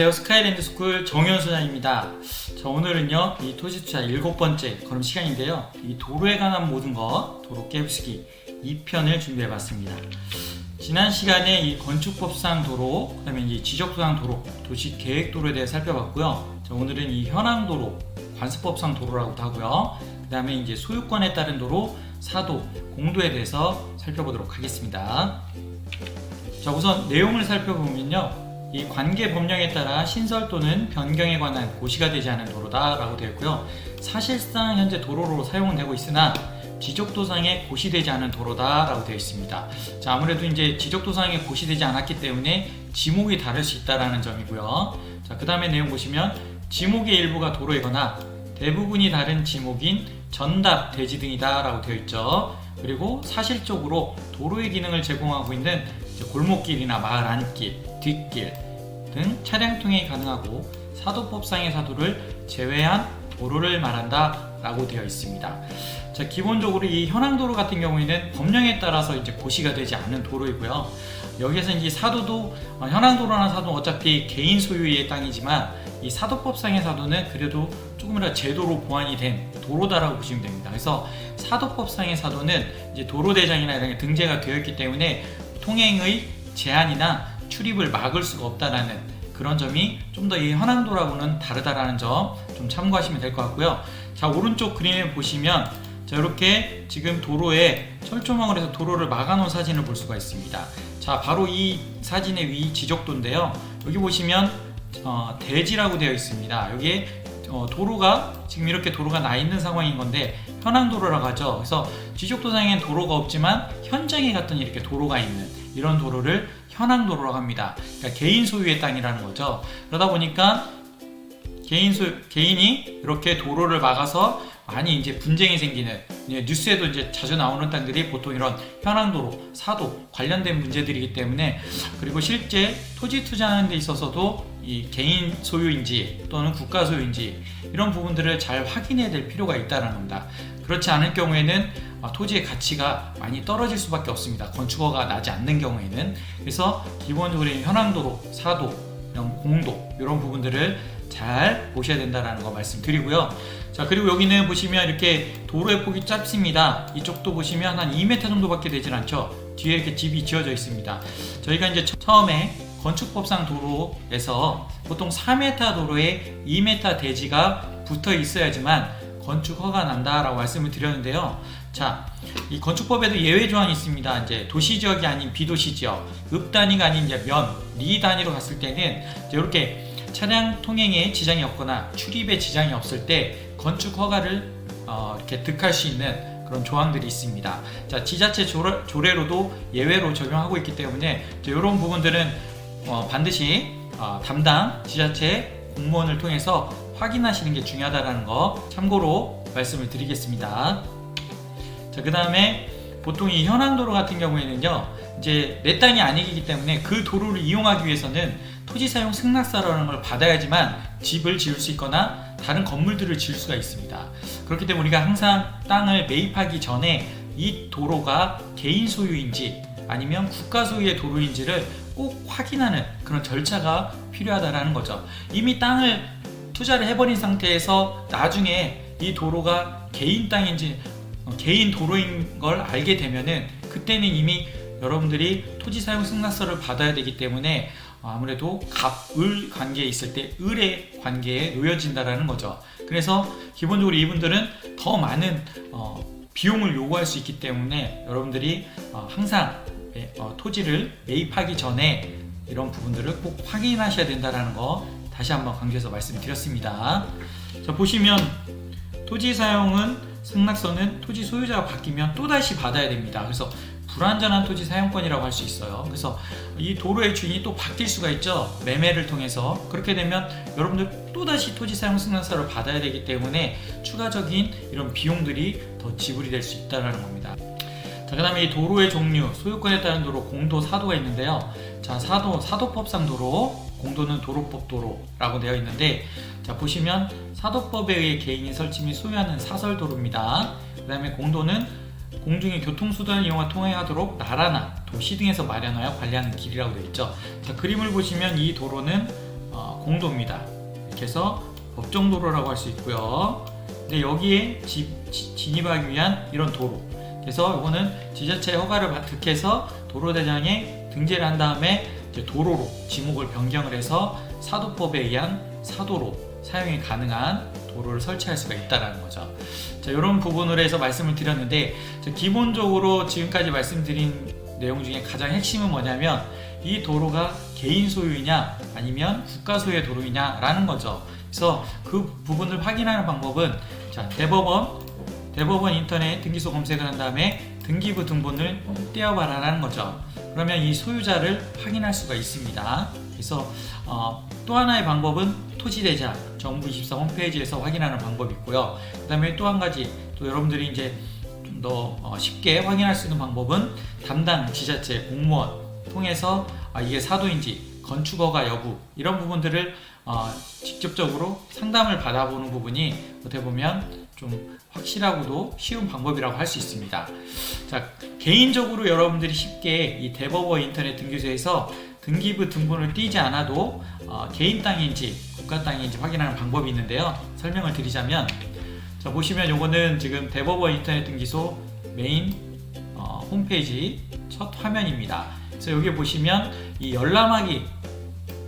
안녕하세요. 스카이랜드 스쿨 정현 소장입니다. 자, 오늘은요, 이 토지투자 일곱 번째 그럼 시간인데요. 이 도로에 관한 모든 것, 도로 깨부수기 2편을 준비해 봤습니다. 지난 시간에 이 건축법상 도로, 그 다음에 이 지적도상 도로, 도시 계획 도로에 대해 살펴봤고요. 자, 오늘은 이 현황 도로, 관습법상 도로라고도 하고요. 그 다음에 이제 소유권에 따른 도로, 사도, 공도에 대해서 살펴보도록 하겠습니다. 자, 우선 내용을 살펴보면요. 이 관계 법령에 따라 신설 또는 변경에 관한 고시가 되지 않은 도로다라고 되어 있고요. 사실상 현재 도로로 사용되고 있으나 지적도상에 고시되지 않은 도로다라고 되어 있습니다. 자, 아무래도 이제 지적도상에 고시되지 않았기 때문에 지목이 다를 수 있다라는 점이고요. 자, 그 다음에 내용 보시면 지목의 일부가 도로이거나 대부분이 다른 지목인 전답, 대지 등이다라고 되어 있죠. 그리고 사실적으로 도로의 기능을 제공하고 있는 골목길이나 마을 안길, 뒷길 등 차량 통행이 가능하고 사도법상의 사도를 제외한 도로를 말한다 라고 되어 있습니다. 자, 기본적으로 이 현황도로 같은 경우에는 법령에 따라서 이제 고시가 되지 않은 도로이고요. 여기에서 이제 사도도 어, 현황도로나 사도 어차피 개인 소유의 땅이지만 이 사도법상의 사도는 그래도 조금이라도 제도로 보완이 된 도로다라고 보시면 됩니다. 그래서 사도법상의 사도는 이제 도로대장이나 이런 게 등재가 되어 있기 때문에 통행의 제한이나 출입을 막을 수가 없다라는 그런 점이 좀 더 이 현황도라고는 다르다라는 점 좀 참고하시면 될 것 같고요. 자 오른쪽 그림을 보시면 자 이렇게 지금 도로에 철조망을 해서 도로를 막아놓은 사진을 볼 수가 있습니다. 자 바로 이 사진의 위 지적도인데요. 여기 보시면 어, 대지라고 되어 있습니다. 여기에 어, 도로가 지금 이렇게 도로가 나 있는 상황인 건데 현황도로라고 하죠. 그래서 지적도상엔 도로가 없지만 현장에 갔더니 이렇게 도로가 있는 이런 도로를 현황도로라고 합니다. 그러니까 개인 소유의 땅이라는 거죠. 그러다 보니까 개인 소 개인이 이렇게 도로를 막아서 많이 이제 분쟁이 생기는 뉴스에도 이제 자주 나오는 땅들이 보통 이런 현황도로, 사도 관련된 문제들이기 때문에 그리고 실제 토지 투자하는 데 있어서도 이 개인 소유인지 또는 국가 소유인지 이런 부분들을 잘 확인해야 될 필요가 있다는 겁니다. 그렇지 않을 경우에는 아, 토지의 가치가 많이 떨어질 수밖에 없습니다. 건축허가 나지 않는 경우에는 그래서 기본적으로 현황도로, 사도, 공도 이런 부분들을 잘 보셔야 된다라는 거 말씀드리고요. 자 그리고 여기는 보시면 이렇게 도로의 폭이 짧습니다. 이쪽도 보시면 한 2m 정도밖에 되질 않죠. 뒤에 이렇게 집이 지어져 있습니다. 저희가 이제 처음에 건축법상 도로에서 보통 4m 도로에 2m 대지가 붙어 있어야지만 건축 허가 난다라고 말씀을 드렸는데요. 자, 이 건축법에도 예외 조항이 있습니다. 이제 도시 지역이 아닌 비도시 지역, 읍 단위가 아닌 이제 면, 리 단위로 갔을 때는 이렇게 차량 통행에 지장이 없거나 출입에 지장이 없을 때 건축 허가를 어, 이렇게 득할 수 있는 그런 조항들이 있습니다. 자, 지자체 조례, 조례로도 예외로 적용하고 있기 때문에 이런 부분들은 어, 반드시 어, 담당 지자체 공무원을 통해서 확인하시는 게 중요하다는 거 참고로 말씀을 드리겠습니다. 자, 그 다음에 보통 이 현황도로 같은 경우에는요, 이제 내 땅이 아니기 때문에 그 도로를 이용하기 위해서는 토지 사용 승낙서라는 걸 받아야지만 집을 지을 수 있거나 다른 건물들을 지을 수가 있습니다. 그렇기 때문에 우리가 항상 땅을 매입하기 전에 이 도로가 개인 소유인지 아니면 국가 소유의 도로인지를 꼭 확인하는 그런 절차가 필요하다라는 거죠. 이미 땅을 투자를 해버린 상태에서 나중에 이 도로가 개인 땅인지 어, 개인 도로인 걸 알게 되면은 그때는 이미 여러분들이 토지 사용 승낙서를 받아야 되기 때문에 아무래도 갑을 관계에 있을 때 을의 관계에 놓여진다라는 거죠. 그래서 기본적으로 이분들은 더 많은 어, 비용을 요구할 수 있기 때문에 여러분들이 어, 항상 예, 어, 토지를 매입하기 전에 이런 부분들을 꼭 확인하셔야 된다라는 거 다시 한번 강조해서 말씀드렸습니다. 자 보시면 토지 사용은 승낙서는 토지 소유자가 바뀌면 또 다시 받아야 됩니다. 그래서 불완전한 토지 사용권이라고 할 수 있어요. 그래서 이 도로의 주인이 또 바뀔 수가 있죠. 매매를 통해서. 그렇게 되면 여러분들 또다시 토지 사용 승낙서를 받아야 되기 때문에 추가적인 이런 비용들이 더 지불이 될 수 있다는 겁니다. 자, 그 다음에 이 도로의 종류, 소유권에 따른 도로, 공도, 사도가 있는데요. 자, 사도, 사도법상 도로, 공도는 도로법 도로라고 되어 있는데, 자, 보시면 사도법에 의해 개인이 설치 및 소유하는 사설도로입니다. 그 다음에 공도는 공중의 교통수단을 이용하 통행하도록 나라나 도시 등에서 마련하여 관리하는 길이라고 되어 있죠. 자, 그림을 보시면 이 도로는 어, 공도입니다. 이렇게 해서 법정도로라고 할 수 있고요. 근데 여기에 지, 지- 진입하기 위한 이런 도로. 그래서 이거는 지자체 허가를 받- 득해서 도로대장에 등재를 한 다음에 도로로 지목을 변경을 해서 사도법에 의한 사도로 사용이 가능한 도로를 설치할 수가 있다라는 거죠. 자, 이런 부분으로 해서 말씀을 드렸는데 자, 기본적으로 지금까지 말씀드린 내용 중에 가장 핵심은 뭐냐면 이 도로가 개인 소유이냐 아니면 국가 소유의 도로이냐라는 거죠. 그래서 그 부분을 확인하는 방법은 자, 대법원 대법원 인터넷 등기소 검색을 한 다음에 등기부 등본을 떼어봐라라는 거죠. 그러면 이 소유자를 확인할 수가 있습니다. 그래서 어, 또 하나의 방법은 토지대장 정부 24 홈페이지에서 확인하는 방법이 있고요. 그 다음에 또 한 가지 또 여러분들이 이제 좀더 어, 쉽게 확인할 수 있는 방법은 담당 지자체 공무원 통해서 아, 이게 사도인지 건축허가 여부 이런 부분들을 어, 직접적으로 상담을 받아보는 부분이 어떻게 보면 좀 확실하고도 쉬운 방법이라고 할 수 있습니다. 자, 개인적으로 여러분들이 쉽게 이 대법원 인터넷 등기소에서 등기부 등본을 띄지 않아도 어, 개인 땅인지 국가 땅인지 확인하는 방법이 있는데요. 설명을 드리자면 자 보시면 요거는 지금 대법원 인터넷 등기소 메인 어, 홈페이지 첫 화면입니다. 그래서 여기 보시면 이 열람하기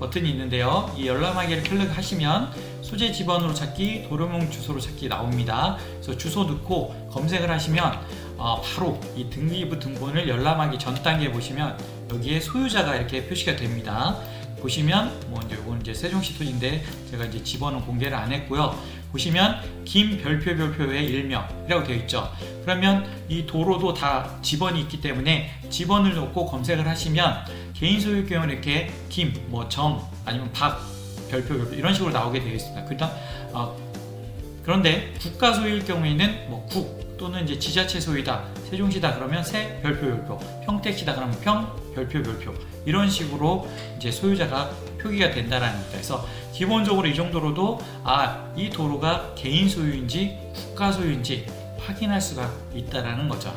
버튼이 있는데요. 이 열람하기를 클릭하시면 소재 지번으로 찾기, 도로명 주소로 찾기 나옵니다. 그래서 주소 넣고 검색을 하시면 어, 바로 이 등기부 등본을 열람하기 전 단계에 보시면 여기에 소유자가 이렇게 표시가 됩니다. 보시면 뭐 이제 이건 이제 세종시 토지인데 제가 이제 지번은 공개를 안 했고요. 보시면 김별표 별표의 일명이라고 되어 있죠. 그러면 이 도로도 다 지번이 있기 때문에 지번을 넣고 검색을 하시면 개인 경우는 이렇게 김, 뭐 정, 아니면 박, 별표, 별표 이런 식으로 나오게 되어 있습니다. 그다음 어, 그런데 국가 소유일 경우에는 뭐 국 또는 이제 지자체 소유다, 세종시다 그러면 세 별표 별표, 평택시다 그러면 평 별표 별표 이런 식으로 이제 소유자가 표기가 된다라는 겁니다. 그래서 기본적으로 이 정도로도 아 이 도로가 개인 소유인지 국가 소유인지 확인할 수가 있다라는 거죠.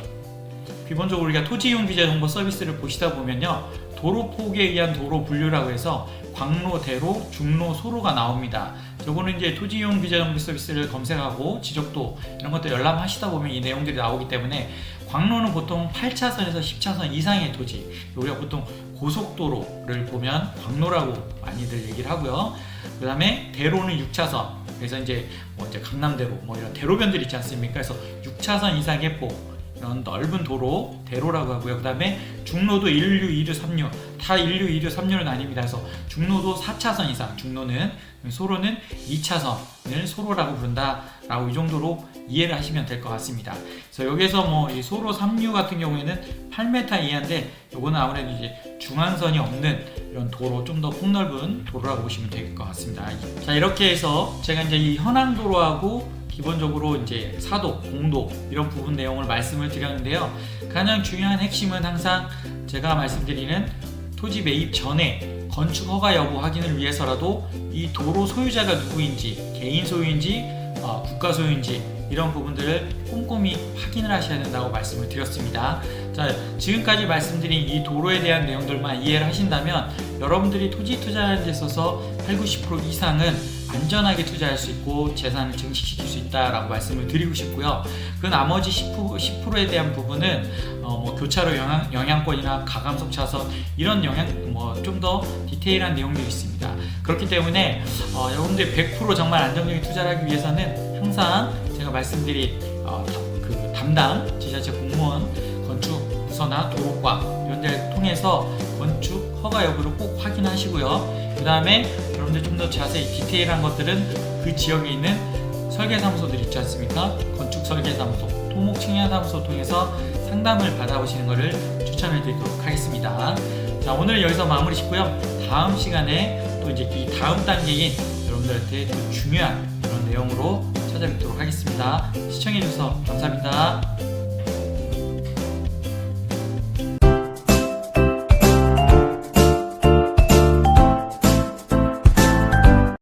기본적으로 우리가 토지 이용 규제 정보 서비스를 보시다 보면요. 도로 폭에 의한 도로 분류라고 해서 광로, 대로, 중로, 소로가 나옵니다. 저거는 이제 토지이용 규제 정보 서비스를 검색하고 지적도 이런 것들 열람하시다 보면 이 내용들이 나오기 때문에 광로는 보통 8차선에서 10차선 이상의 토지, 우리가 보통 고속도로를 보면 광로라고 많이들 얘기를 하고요. 그 다음에 대로는 6차선, 그래서 이제 뭐 이제 강남대로 뭐 이런 대로변들 있지 않습니까? 그래서 6차선 이상의 폭 이런 넓은 도로 대로라고 하고요. 그 다음에 중로도 1류, 2류, 3류 다 1류, 2류, 3류로 나뉩니다. 그래서 중로도 4차선 이상, 중로는 소로는 2차선을 소로라고 부른다라고 이 정도로 이해를 하시면 될 것 같습니다. 그래서 여기서 뭐 이 소로 3류 같은 경우에는 8m 이하인데 요거는 아무래도 이제 중앙선이 없는 이런 도로 좀 더 폭넓은 도로라고 보시면 될 것 같습니다. 자 이렇게 해서 제가 이제 이 현황 도로하고 기본적으로 이제 사도, 공도 이런 부분 내용을 말씀을 드렸는데요. 가장 중요한 핵심은 항상 제가 말씀드리는 토지 매입 전에 건축 허가 여부 확인을 위해서라도 이 도로 소유자가 누구인지 개인 소유인지 어, 국가 소유인지 이런 부분들을 꼼꼼히 확인을 하셔야 된다고 말씀을 드렸습니다. 자, 지금까지 말씀드린 이 도로에 대한 내용들만 이해를 하신다면 여러분들이 토지 투자하는 데 있어서 8, 90% 이상은 안전하게 투자할 수 있고 재산을 증식시킬 수 있다라고 말씀을 드리고 싶고요. 그 나머지 10%, 10%에 대한 부분은 어, 뭐 교차로 영향, 영향권이나 가감속 차선 이런 영향 뭐 좀 더 디테일한 내용들이 있습니다. 그렇기 때문에 어, 여러분들이 100% 정말 안정적인 투자를 하기 위해서는 항상 제가 말씀드린 어, 다- 그 담당 지자체 공무원 건축 부서나 도로과 이런 데를 통해서 건축 허가 여부를 꼭 확인하시고요. 그 다음에 여러분들 좀 더 자세히 디테일한 것들은 그 지역에 있는 설계사무소들 있지 않습니까? 건축 설계사무소, 토목 측량사무소 통해서 상담을 받아보시는 것을 추천을 드리도록 하겠습니다. 자, 오늘 여기서 마무리 짓고요. 다음 시간에 또 이제 이 다음 단계인 여러분들한테 또 중요한 그런 내용으로 찾아뵙도록 하겠습니다. 시청해주셔서 감사합니다.